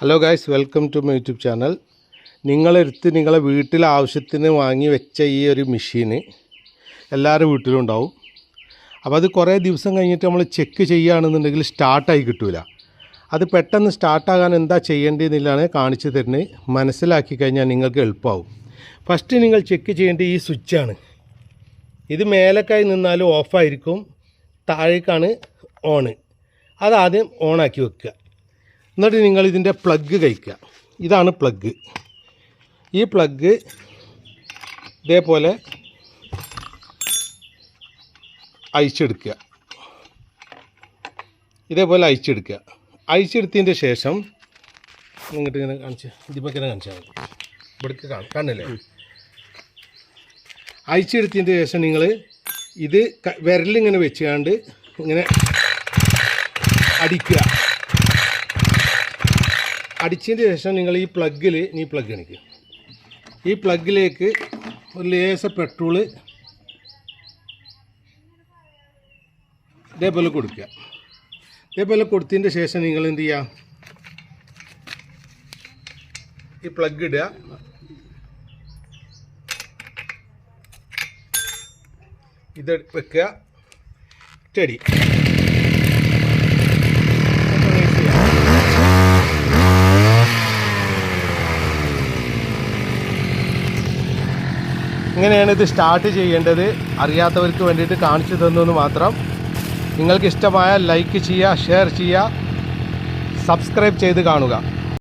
Hello guys welcome to my YouTube channel നിങ്ങളെടുത്ത് നിങ്ങളെ വീട്ടിൽ ആവശ്യത്തിന് വാങ്ങി വെച്ച ഈ ഒരു മെഷീന് എല്ലാവരുടെ വീട്ടിലും ഉണ്ടാവും. അപ്പോൾ അത് കുറേ ദിവസം കഴിഞ്ഞിട്ട് നമ്മൾ ചെക്ക് ചെയ്യുകയാണെന്നുണ്ടെങ്കിൽ സ്റ്റാർട്ടായി കിട്ടൂല. അത് പെട്ടെന്ന് സ്റ്റാർട്ടാകാൻ എന്താ ചെയ്യേണ്ടതെന്നില്ലാണ് കാണിച്ചു തരുന്നത്. മനസ്സിലാക്കി കഴിഞ്ഞാൽ നിങ്ങൾക്ക് എളുപ്പമാവും. ഫസ്റ്റ് നിങ്ങൾ ചെക്ക് ചെയ്യേണ്ട ഈ സ്വിച്ചാണ് ഇത് മേലക്കായി നിന്നാലും ഓഫായിരിക്കും താഴേക്കാണ് ഓണ് അതാദ്യം ഓണാക്കി വെക്കുക. എന്നിട്ട് നിങ്ങൾ ഇതിന്റെ പ്ലഗ് കഴിക്കുക. ഇതാണ് പ്ലഗ് ഈ പ്ലഗ് ഇതേപോലെ അയച്ചെടുക്കുക ഇതേപോലെ അയച്ചെടുക്കുക അയച്ചെടുത്തതിന്റെ ശേഷം ഇങ്ങോട്ട് ഇങ്ങനെ കാണിച്ച് ഇങ്ങനെ കാണിച്ചാൽ മതി. ഇവിടേക്ക് കാണും കാണില്ലേ അയച്ചെടുത്തതിന്റെ ശേഷം നിങ്ങൾ ഇത് വിരലിങ്ങനെ വെച്ചുകൊണ്ട് ഇങ്ങനെ അടിക്കുക. അടിച്ചതിന് ശേഷം നിങ്ങൾ ഈ പ്ലഗിൽ ഈ പ്ലഗ് കാണിക്കുക ഈ പ്ലഗിലേക്ക് ഒരു ലേസ പെട്രോൾ ഇതേപോലെ കൊടുക്കുക. ഇതേപോലെ കൊടുത്തതിന്റെ ശേഷം നിങ്ങൾ എന്ത് ചെയ്യുക ഈ പ്ലഗ് ഇടുക. ഇത് വെക്കുക. ചെടി ഇങ്ങനെയാണ് ഇത് സ്റ്റാർട്ട് ചെയ്യേണ്ടത്? അറിയാത്തവർക്ക് വേണ്ടിയിട്ട് കാണിച്ചു തന്നു എന്ന് മാത്രം. നിങ്ങൾക്ക് ഇഷ്ടമായ ലൈക്ക് ചെയ്യുക ഷെയർ ചെയ്യുക സബ്സ്ക്രൈബ് ചെയ്ത് കാണുക.